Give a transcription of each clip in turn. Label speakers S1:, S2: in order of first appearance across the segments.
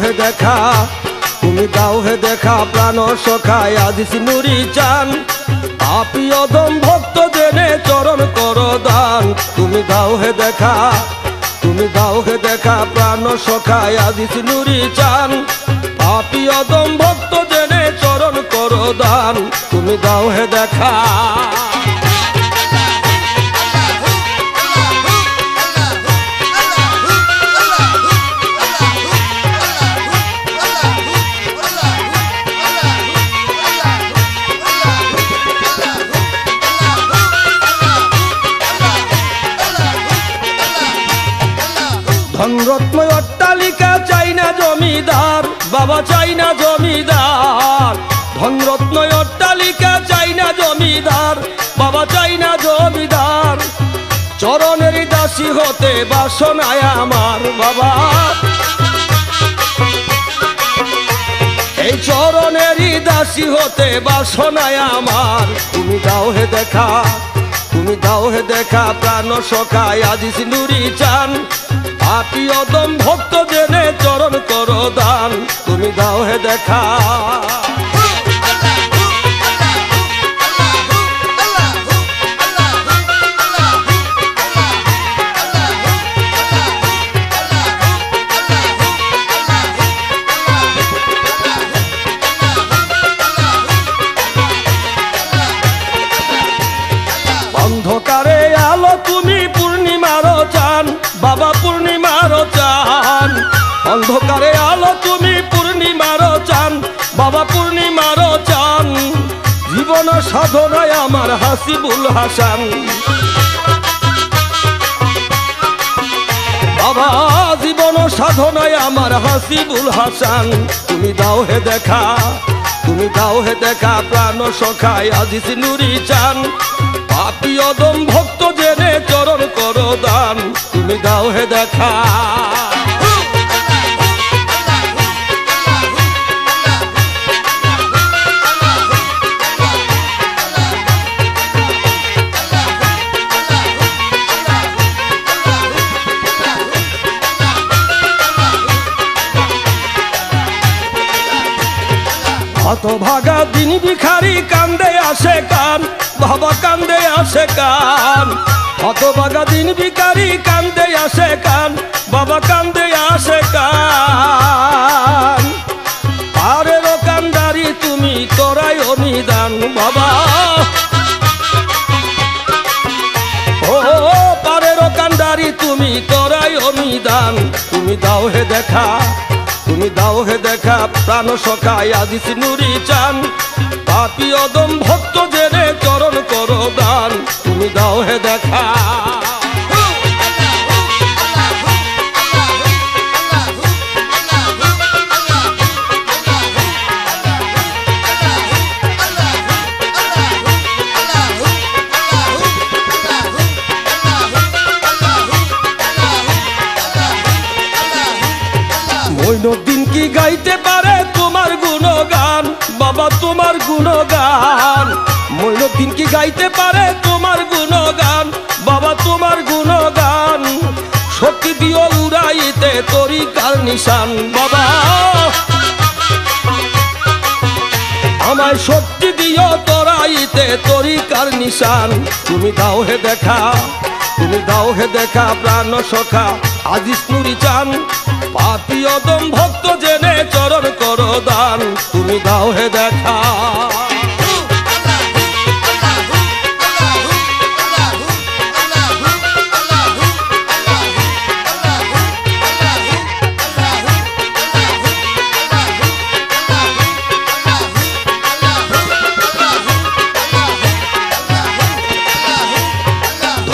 S1: হে দেখা, তুমি দাও হে দেখা, প্রাণ সখায় আজিস নুরি চান। আপি অদম ভক্ত জেনে চরণ কর দান তুমি দাও হে দেখা, তুমি দাও হে দেখা, প্রাণ সখায় আজিস নুরি চান। আপি অদম ভক্ত জেনে চরণ কর দান তুমি দাও হে দেখা। ধনরত্ন অট্টালিকা চাই না জমিদার, বাবা চাই না জমিদার। ধনরত্ন অট্টালিকা চাই না জমিদার, বাবা চাই না জমিদার। চরণের দাসী হতে বাসনায় আমার বাবা। এই চরণেরই দাসী হতে বাসনায় আমার। তুমি দাও হে দেখা, তুমি দাও হে দেখা, প্রাণ সখায় আজিস নুরি চান। আপি অদম ভক্ত জেনে চরণ করো দান তুমি দাও হে দেখা। অন্ধকারে আলো তুমি পূর্ণিমার চান। বাবা চান অন্ধকারে আলো, তুমি পূর্ণিমার চান, বাবা পূর্ণিমার চান। জীবন সাধনায় আমার হাসিবুল হাসান। বাবা, জীবন সাধনায় আমার হাসিবুল হাসান। তুমি দাও হে দেখা, তুমি দাও হে দেখা, প্রাণ সখায় আজিস নুরি চান। পাপি অদম ভক্ত জেনে চরণ করো দান, তুমি দাও হে দেখা। ভাগা দিন ভিখারি কান্দে আসে কান বাবা কান্দে আসে কান। হত ভাগা দিন ভিখারি কান্দে আসে কান বাবা কান্দে আসে কান। পারের কান্দারি, তুমি তোরাই অনিদান বাবা। তুমি তোরাই অনিদান তুমি দাও হে দেখা তুমি দাও হে দেখা প্রাণ সকায় আজিস নুরি চান। পাপি অদম ভক্ত জেনে মৈনদিন কি গাইতে পারে তোমার গুণগান? বাবা, তোমার গুণগান। মৈনদিন কি গাইতে পারে তোমার গুণগান? বাবা, তোমার গুণগান। শক্তি দিও উড়াইতে তরি তরিকার নিশান। বাবা, আমায় শক্তি দিও তরাইতে তরিকার নিশান। তুমি দাও হে দেখা। তুমি দাও হে দেখা প্রাণ সখা আজিস নুরি চান। পাপি অদম ভক্ত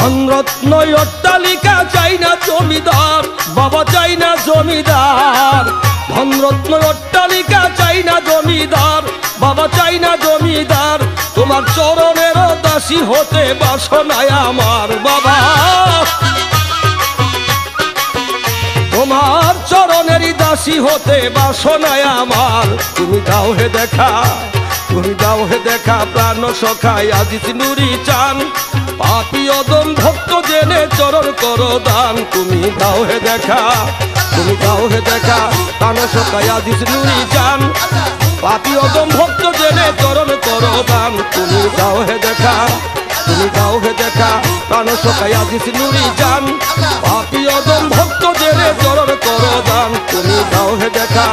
S1: ধনরত্ন অট্টালিকা চাই না জমিদার, বাবা চাই না জমিদার। ধনরত্ন অট্টালিকা চাই না জমিদার, বাবা চাই না জমিদার। তোমার চরণের দাসী হতে বাসনায় আমার বাবা। তোমার চরণেরই দাসী হতে বাসনায় আমার। তুমি দাও হে দেখা, তুমি দাও হে দেখা, প্রাণ সখায় আজিস নুরি চান। পাপি অদম ভক্ত জেনে চরণ করো দান। তুমি দাও হে দেখা, তুমি দাও হে দেখা কান সকায়া দিস নুরি জান। পাপি অদম ভক্ত জেনে চরণ করো দান। তুমি দাও হে দেখা, তুমি দাও হে দেখা, প্রাণ সকায়া দিস নুরি জান। পাপি অদম ভক্ত জেনে চরণ করো দান। তুমি দাও হে দেখা